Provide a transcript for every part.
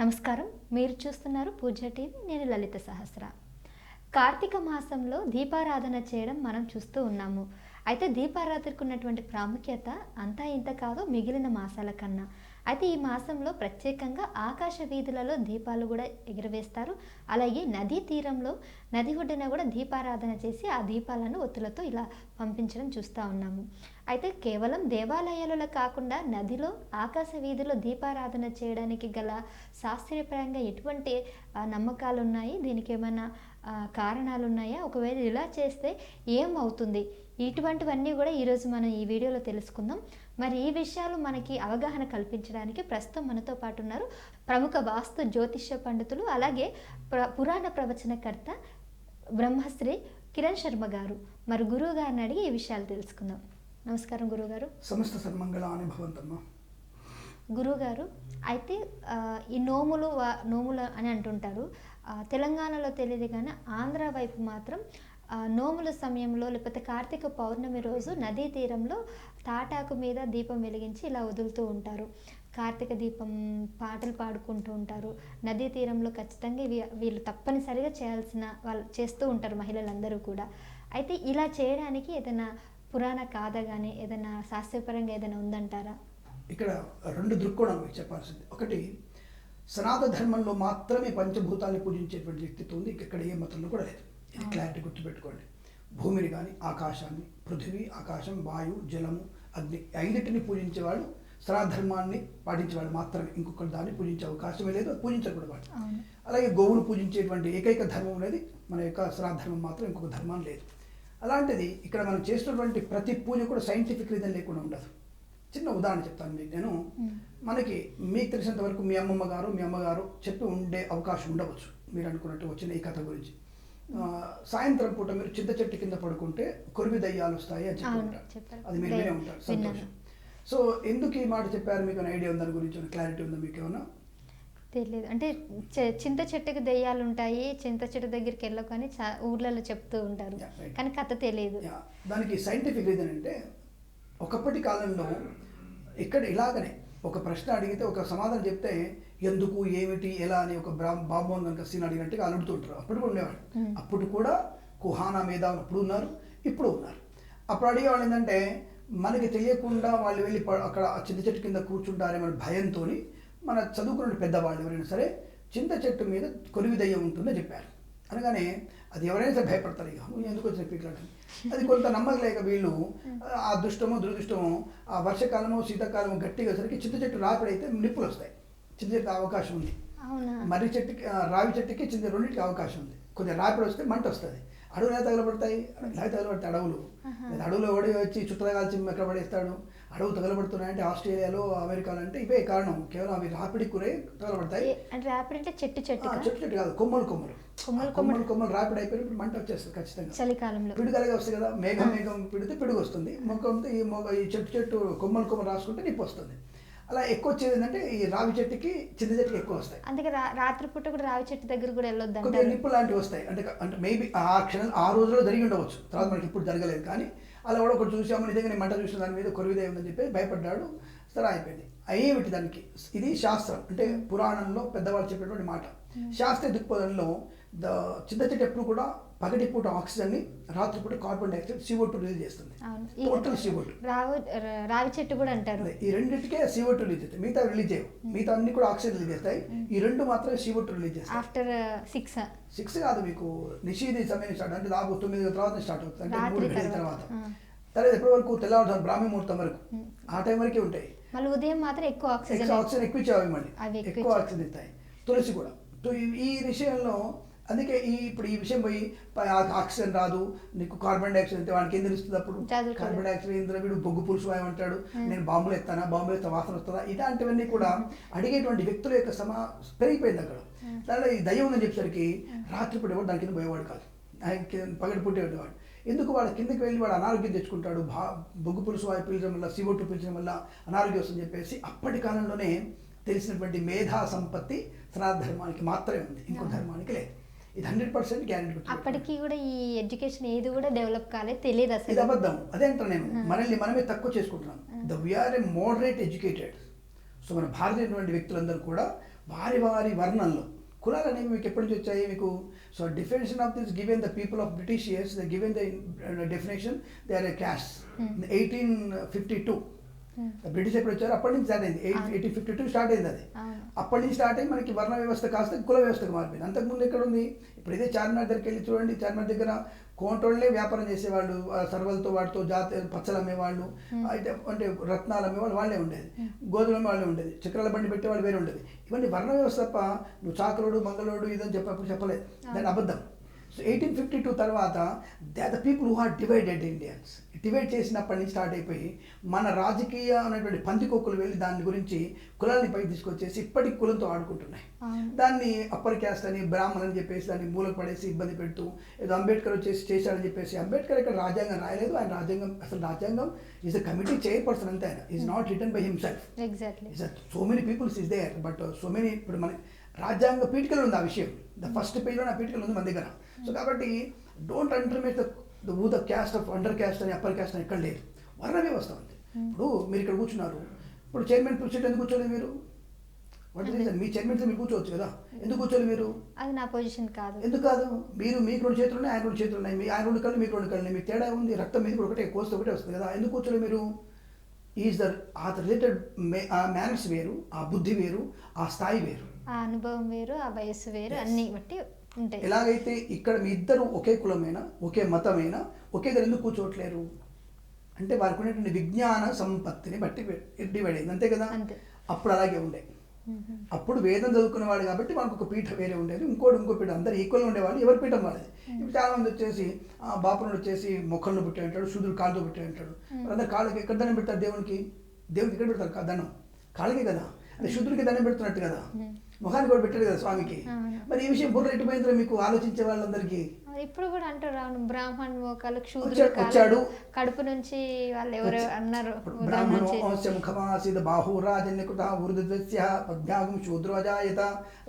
నమస్కారం. మీరు చూస్తున్నారు పూజ టీవీ నేను లలిత సహస్ర. కార్తీక మాసంలో దీపారాధన చేయడం మనం చూస్తూ ఉన్నాము. అయితే దీపారాధనకు ఉన్నటువంటి ప్రాముఖ్యత అంతా ఇంత కాదు మిగిలిన మాసాల కన్నా. అయితే ఈ మాసంలో ప్రత్యేకంగా ఆకాశ వీధులలో దీపాలు కూడా ఎగురవేస్తారు. అలాగే నదీ తీరంలో నది ఒడ్డున కూడా దీపారాధన చేసి ఆ దీపాలను ఒత్తులతో ఇలా పంపించడం చూస్తూ ఉన్నాము. అయితే కేవలం దేవాలయాలలో కాకుండా నదిలో ఆకాశ వీధిలో దీపారాధన చేయడానికి గల శాస్త్రీయపరంగా ఎటువంటి నమ్మకాలు ఉన్నాయి దీనికి ఏమైనా కారణాలు ఉన్నాయా ఒకవేళ ఇలా చేస్తే ఏం అవుతుంది ఇటువంటివన్నీ కూడా ఈరోజు మనం ఈ వీడియోలో తెలుసుకుందాం. మరి ఈ విషయాలు మనకి అవగాహన కల్పించడానికి ప్రస్తుతం మనతో పాటు ఉన్నారు ప్రముఖ వాస్తు జ్యోతిష్య పండితులు అలాగే ప్ర పురాణ ప్రవచనకర్త బ్రహ్మశ్రీ కిరణ్ శర్మ గారు. మరి గురువు గారిని అడిగి ఈ విషయాలు తెలుసుకుందాం. నమస్కారం గురువుగారు సమస్త భవంతమ్మ గురువుగారు అయితే ఈ నోములు నోములు అని అంటుంటారు. తెలంగాణలో తెలియదు కానీ ఆంధ్ర వైపు మాత్రం నోముల సమయంలో లేకపోతే కార్తీక పౌర్ణమి రోజు నదీ తీరంలో తాటాకు మీద దీపం వెలిగించి ఇలా వదులుతూ ఉంటారు. కార్తీక దీపం పాటలు పాడుకుంటూ ఉంటారు. నదీ తీరంలో ఖచ్చితంగా ఇవి వీళ్ళు తప్పనిసరిగా చేయాల్సిన వాళ్ళు చేస్తూ ఉంటారు మహిళలందరూ కూడా. అయితే ఇలా చేయడానికి ఏదైనా పురాణ కాథ కానీ ఏదైనా శాస్త్రీయపరంగా ఏదైనా ఉందంటారా? ఇక్కడ రెండు దృక్కోణం మీకు చెప్పాల్సింది. ఒకటి సనాతన ధర్మంలో మాత్రమే పంచభూతాన్ని పూజించేటువంటి వ్యక్తిత్వం ఉంది. ఇక్కడ ఏ మతంలో కూడా లేదు. ఇది క్లారిటీ గుర్తుపెట్టుకోండి. భూమిని కానీ ఆకాశాన్ని పృథివీ ఆకాశం వాయు జలము అగ్ని ఐదింటిని పూజించేవాడు సనాతన ధర్మాన్ని పాటించేవాడు మాత్రమే. ఇంకొకరు దాన్ని పూజించే అవకాశమే లేదు వాడు. అవును. అలాగే గోవును పూజించేటువంటి ఏకైక ధర్మం అనేది మన యొక్క సనాతన ధర్మం మాత్రం ఇంకొక ధర్మం లేదు. అలాంటిది ఇక్కడ మనం చేస్తున్నటువంటి ప్రతి పూజ కూడా సైంటిఫిక్ రీజన్ లేకుండా ఉండదు. చిన్న ఉదాహరణ చెప్తాను మీకు నేను. మనకి మీకు తెలిసినంత వరకు మీ అమ్మమ్మ గారు మీ అమ్మగారు చెప్పి ఉండే అవకాశం ఉండవచ్చు. మీరు అనుకున్నట్టు వచ్చిన ఈ కథ గురించి. సాయంత్రం పూట మీరు చింత చెట్టు కింద పడుకుంటే కొరివి దయ్యాలు వస్తాయి అని చెప్పి. అది మీరు వినే ఉంటారు. సంతోషం. సో ఎందుకు ఈ మాట చెప్పారు? మీకు ఐడియా ఉందని గురించి క్లారిటీ ఉందా మీకు ఏమన్నా తెలియదు అంటే చింత చెట్టుకి దెయ్యాలు ఉంటాయి చింత చెట్టు దగ్గరికి వెళ్ళకు అని చా- ఊర్లలో చెప్తూ ఉంటారు. కానీ కథ తెలియదు దానికి సైంటిఫిక్ రీజన్ అంటే ఒకప్పటి కాలంలో ఇక్కడ ఇలాగనే ఒక ప్రశ్న అడిగితే ఒక సమాధానం చెప్తే ఎందుకు ఏమిటి ఎలా అని ఒక బ్రా బాబోన్ కనుక సీన్ అడిగినట్టుగా అడుగుతుంటారు అప్పుడు కూడా ఉండేవాడు. అప్పుడు కూడా కుహానా మీద అప్పుడు ఉన్నారు ఇప్పుడు ఉన్నారు. అప్పుడు అడిగేవాళ్ళు ఏంటంటే మనకి తెలియకుండా వాళ్ళు వెళ్ళి అక్కడ చింత చెట్టు కింద కూర్చుంటారేమని భయంతో మన చదువుకున్న పెద్దవాళ్ళు ఎవరైనా సరే చింత చెట్టు మీద కొరివి దయ్యం ఉంటుందని చెప్పారు. అనగానే అది ఎవరైనా సరే భయపడతారు ఇక "నువ్వు ఎందుకు వచ్చిన పీకులాట అది కొంత నమ్మకలేక వీళ్ళు ఆ అదృష్టమో దురదృష్టమో ఆ వర్షకాలమో శీతాకాలమో గట్టిగా సరికి చింత చెట్టు రాపిడైతే నిప్పులు వస్తాయి. చెట్టు అవకాశం ఉంది. మర్రి చెట్టుకి రావి చెట్టుకి చింత రెండింటికి అవకాశం ఉంది. కొంచెం రాపిడి వస్తే మంట వస్తుంది. అడవులు ఎలా తగలబడతాయి? ఇలా తగలబడతాయి అడవులు. అడవులో ఓడి వచ్చి చుట్టూ కాల్చి ఎక్కడ పడేస్తాడు? అడవులు తగలబడుతున్నాయంటే ఆస్ట్రేలియాలో అమెరికాలో అంటే ఇవే కారణం. కేవలం అవి రాపిడి కురే తగలబడతాయి. అంటే చెట్టు చెట్టు చెట్టు చెట్టు కాదు కొమ్మలు కొమ్మలు. కొమ్మలు, కొమ్మలు. కొమ్మలు రాపిడి అయిపోయినప్పుడు మంట వచ్చేస్తుంది ఖచ్చితంగా. చలికాలంలో. పిడుగలగా వస్తాయి కదా మేఘం మేఘం పిడితే పిడుగు వస్తుంది. మొక్కతో ఈ మొగ ఈ చెట్టు చెట్టు కొమ్మలు కొమ్మలు రాసుకుంటే నిప్పు వస్తుంది. అలా ఎక్కువ వచ్చేది ఏంటంటే ఈ రావి చెట్టుకి చింత చెట్టుకి ఎక్కువ వస్తాయి. అందుకే రాత్రిపూట కూడా రావి చెట్టు దగ్గర కూడా వెళ్ళొద్దు కొద్దిగా నిప్పు లాంటివి వస్తాయి. అంటే అంటే మేబీ ఆ క్షణం ఆ రోజులో జరిగి ఉండవచ్చు. తర్వాత మనకి ఇప్పుడు జరగలేదు కానీ అలా కూడా ఒకటి చూసాము నిజంగా మంట చూసిన దాని మీద కొరివిదే ఉందని చెప్పి భయపడ్డాడు సరే అయిపోయింది ఏమిటి దానికి. ఇది శాస్త్రం. అంటే పురాణంలో పెద్దవాళ్ళు చెప్పేటువంటి మాట. శాస్త్రీయ దృక్పథంలో ద చెట్టు ఎప్పుడు కూడా పగటిపూట ఆక్సిజన్ని రాత్రిపూట carbon dioxide CO two release చేస్తుంది. టోటల్ సిఓ టూ రావు చెట్టు కూడా అంటారు. ఈ రెండింటికే సిఓ టూ రిలీజ్ చేస్తాయి. మిగతా రిలీజ్ చేయవు. మిగతా అన్ని కూడా ఆక్సిజన్ రిలీజ్ చేస్తాయి. ఈ రెండు మాత్రమే సిఓ టూ రిలీజ్ చేస్తాయి. ఆఫ్టర్ సిక్స్ సిక్స్ కాదు మీకు. నిషీది సమయం స్టార్ట్ అంటే దాదాపు తొమ్మిది తర్వాత స్టార్ట్ అవుతుంది. అంటే మూడు గంటల తర్వాత. తర్వాత. ఎప్పటి వరకు? తెల్లవారుజాము బ్రాహ్మీ ముహూర్తం వరకు. ఆ టైం వరకే ఉంటాయి. మళ్ళీ ఉదయం మాత్రం ఎక్కువ ఆక్సిజన్ ఆక్సిజన్ ఎక్కువ ఇచ్చేవి మళ్ళీ. ఎక్కువ ఆక్సిజన్ ఇస్తాయి. తులసి కూడా. ఈ విషయంలో అందుకే ఈ ఇప్పుడు ఈ విషయం పోయి ఆక్సిజన్ రాదు నీకు కార్బన్ డైఆక్సైడ్ అంటే వానికి ఏం తెలుస్తుంది అప్పుడు. కార్బన్ డైఆక్సైడ్ ఏంద్ర వీడు? బొగ్గు పులుసు అంటాడు. నేను బాంబులు ఎత్తానా? బాంబులు ఎత్తా వాసన వస్తుందా? ఇలాంటివన్నీ కూడా అడిగేటువంటి వ్యక్తుల యొక్క సమా పెరిగిపోయింది అక్కడ. దాంట్లో ఈ దయ్యం ఉందని చెప్పేసరికి రాత్రిపూట ఎవరు దాని కింద పోయేవాడు కాదు. పగటి పుట్టే ఉండేవాడు. ఎందుకు వాడు కిందకి వెళ్ళి వాడు అనారోగ్యం తెచ్చుకుంటాడు? భా బొగ్గు పులుసు వాయు పీల్చడం వల్ల సివొట్టు పీల్చడం వల్ల అనారోగ్యం వస్తుందని చెప్పేసి అప్పటి కాలంలోనే తెలిసినటువంటి మేధా సంపత్తి సనాతన ధర్మానికి మాత్రమే ఉంది. ఇంకో ధర్మానికి లేదు. ఇది హండ్రెడ్ పర్సెంట్ గ్యారెంటీ అప్పటికి కూడా ఈ ఎడ్యుకేషన్ ఏది కూడా డెవలప్ కాలేదు తెలియదు ఇది అసలు అబద్ధం. అదే అంటాను నేను. మనల్ని మనమే తక్కువ చేసుకుంటున్నాం. The we are a moderate educated so మన భారతీయటువంటి వ్యక్తులందరూ కూడా వారి వారి వర్ణంలో కులాలు అనేవి మీకు ఎప్పటి నుంచి వచ్చాయి మీకు? So definition of this given the people of British years the given the definition they are a caste eighteen fifty two. British ఎప్పుడు వచ్చారు అప్పటి నుంచి స్టార్ట్ అయింది. ఎయిటీన్ ఫిఫ్టీ టూ స్టార్ట్ అయింది అది. అప్పటి నుంచి స్టార్ట్ అయ్యి మనకి వర్ణ వ్యవస్థ కాస్త కుల వ్యవస్థకు మారిపోయింది. అంతకుముందు ఎక్కడ ఉంది? ఇప్పుడు ఇదే చార్మినార్ దగ్గరికి వెళ్ళి చూడండి. చార్మినార్ దగ్గర కోంటోళ్ళే వ్యాపారం చేసేవాళ్ళు. సర్వలతో వాటితో జాతి పచ్చలు అమ్మేవాళ్ళు. అయితే అంటే రత్నాలు అమ్మేవాళ్ళు వాళ్ళే ఉండేది. గోధుమ వాళ్ళే ఉండేది. చక్రాల బండి పెట్టేవాళ్ళు వేరే ఉండేది. ఇవన్నీ వర్ణ వ్యవస్థ తప్ప నువ్వు చాకలోడు మంగళోడు ఇదని చెప్పప్పుడు చెప్పలేదు దాని అబద్ధం. సో ఎయిటీన్ ఫిఫ్టీ టూ తర్వాత they the people who are divided Indians divide చేసినప్పటి నుంచి స్టార్ట్ అయిపోయి మన రాజకీయ అనేటువంటి పందికొక్కులు వెళ్ళి దాని గురించి కులాన్ని పైకి తీసుకొచ్చేసి ఇప్పటికి కులంతో ఆడుకుంటున్నాయి. దాన్ని అప్పర్ క్యాస్ట్ అని బ్రాహ్మణ్ అని చెప్పేసి దాన్ని మూలకు పడేసి ఇబ్బంది పెడుతూ ఏదో అంబేద్కర్ వచ్చేసి చేశాడని చెప్పేసి అంబేద్కర్ ఇక్కడ రాజ్యాంగం రాయలేదు. ఆయన రాజ్యాంగం అసలు రాజ్యాంగం ఈజ్ అ కమిటీ చైర్పర్సన్ అంతే ఆయన. Is not return by himself exactly so many peoples is there but so many ఇప్పుడు మన రాజ్యాంగ పీఠికలు ఉంది ఆ విషయం. ద ఫస్ట్ పేజ్లో నా పీఠికలు ఉంది మన దగ్గర. సో కాబట్టి don't underrate the uh the caste of under caste అని అప్పర్ క్యాస్ట్ అని ఎక్కడ లేదు. వర్ణ వ్యవస్థ ఉంది ఇప్పుడు మీరు ఇక్కడ కూర్చున్నారు. ఇప్పుడు చైర్మన్ సీట్ ఎందుకు కూర్చోలేదు మీరు? రీజన్ మీ చైర్మన్ మీరు కూర్చోవచ్చు కదా. ఎందుకు కూర్చోలేదు మీరు? అది నా పొజిషన్ కాదు. ఎందుకు కాదు? మీరు మీకు రెండు చేతులు ఉన్నాయి ఆయన రెండు చేతులు ఉన్నాయి. మీ ఆయన రెండు కళ్ళు మీకు రెండు కళ్ళు మీకు తేడా ఉంది రక్తం మీద కూడా ఒకటే కోస్తే ఒకటే వస్తుంది కదా. ఎందుకు కూర్చోలేదు మీరు? ఈజ్ ద ఆ రిలేటెడ్ ఆ మేనర్స్ వేరు ఆ బుద్ధి వేరు ఆ స్థాయి వేరు. ఆ అనుభవం వేరు ఆ వయస్సు వేరు. అన్ని బట్టి ఎలాగైతే ఇక్కడ మీ ఇద్దరు ఒకే కులమైన ఒకే మతమైన ఒకే దగ్గర ఎందుకు కూర్చోవట్లేరు? అంటే వారికి ఉన్నటువంటి విజ్ఞాన సంపత్తిని బట్టి డివైడ్ అయింది అంతే కదా. అప్పుడు అలాగే ఉండే. అప్పుడు వేదం చదువుకునేవాడు కాబట్టి మనకు ఒక పీఠ వేరే ఉండేది. ఇంకోటి ఇంకో పీఠ. అందరు ఈక్వల్గా ఉండేవాళ్ళు. ఎవరి పీఠం వాళ్ళది? ఇప్పుడు చాలా మంది వచ్చేసి బాపునుడు వచ్చేసి మొక్కలను పుట్టి అంటాడు శూద్రుడు కాళ్ళతో పుట్టి అంటాడు. అందరు కాళ్ళకి ఎక్కడ దండం పెడతారు? దేవునికి? దేవునికి ఎక్కడ పెడతారు? దండం? కాళ్ళకే కదా? అంటే శూద్రుడికి దండం పెడుతున్నట్టు కదా? ముఖానికి కూడా పెట్టాడు కదా స్వామికి. మరి ఈ విషయం బుర్ర ఎటు పోయిందో మీకు ఆలోచించే వాళ్ళందరికీ? ఇప్పుడు కూడా అంటారు అవును బ్రాహ్మణ్ మోకాలు వచ్చాడు-. కడుపు నుంచి వాళ్ళు ఎవరు అన్నారు ఇప్పుడు ఉదాహరణ బ్రాహ్మణో చేసి. అంశ ముఖమాసీద బాహురాజన్యకృత వృద్ధస్య పద్భాగం శూద్రోజాయత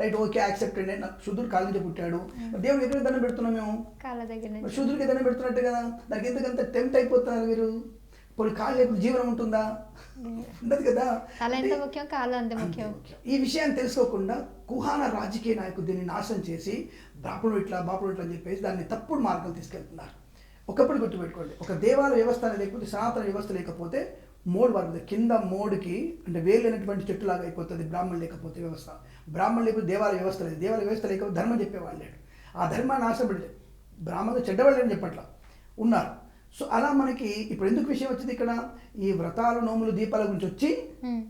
రైట్ ఓకే యాక్సెప్టెడ్. శూద్రుడు కాళ్ళ నుంచి పుట్టాడు. దేవుడు ఎక్కడ దండం పెడుతున్నాం మేము? కాళ్ళ దగ్గర శూద్రుడికి దండం పెడుతున్నట్టు కదా. దానికి ఎందుకంత టెంప్ట్ అయిపోతున్నారు మీరు? ఇప్పుడు కాళ్ళు లేకపోతే జీవనం ఉంటుందా? ఉండదు కదా. తల ఎంత అంటే- ముఖ్యం? కాళ్ళు అంత అంతే ముఖ్యం. ఈ విషయాన్ని తెలుసుకోకుండా కుహాన రాజకీయ నాయకుడు దీన్ని నాశనం చేసి బాపుడు ఇట్లా బాపుడు ఇట్లా అని చెప్పేసి దాన్ని తప్పుడు మార్గం తీసుకెళ్తున్నారు. ఒకప్పుడు గుర్తుపెట్టుకోండి. ఒక దేవాలయ వ్యవస్థ లేకపోతే సనాతన వ్యవస్థ లేకపోతే మోడ్ వాడుతుంది కింద మోడుకి అంటే వేలైనటువంటి చెట్టులాగా అయిపోతుంది బ్రాహ్మణ్ లేకపోతే వ్యవస్థ. బ్రాహ్మణ్ లేకపోతే దేవాలయ వ్యవస్థ లేదు. దేవాలయ వ్యవస్థ లేకపోతే ధర్మం చెప్పేవాళ్ళు లేడు ఆ ధర్మాన్ని నాశనపడి బ్రాహ్మణులు చెడ్డవాళ్ళు అని చెప్పట్ల. ఉన్నారు. సో అలా మనకి ఇప్పుడు ఎందుకు విషయం వచ్చింది ఇక్కడ? ఈ వ్రతాలు నోములు దీపాల గురించి వచ్చి.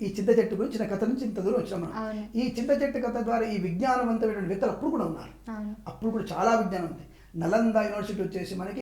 ఈ చింత చెట్టు గురించి చిన్న కథ నుంచి ఇంత దూరం వచ్చాం మనం. ఈ చింత చెట్టు కథ ద్వారా ఈ విజ్ఞానవంతమైన వ్యక్తులు అప్పుడు కూడా ఉన్నారు. అప్పుడు కూడా చాలా విజ్ఞానం ఉంది. నలంద యూనివర్సిటీ వచ్చేసి మనకి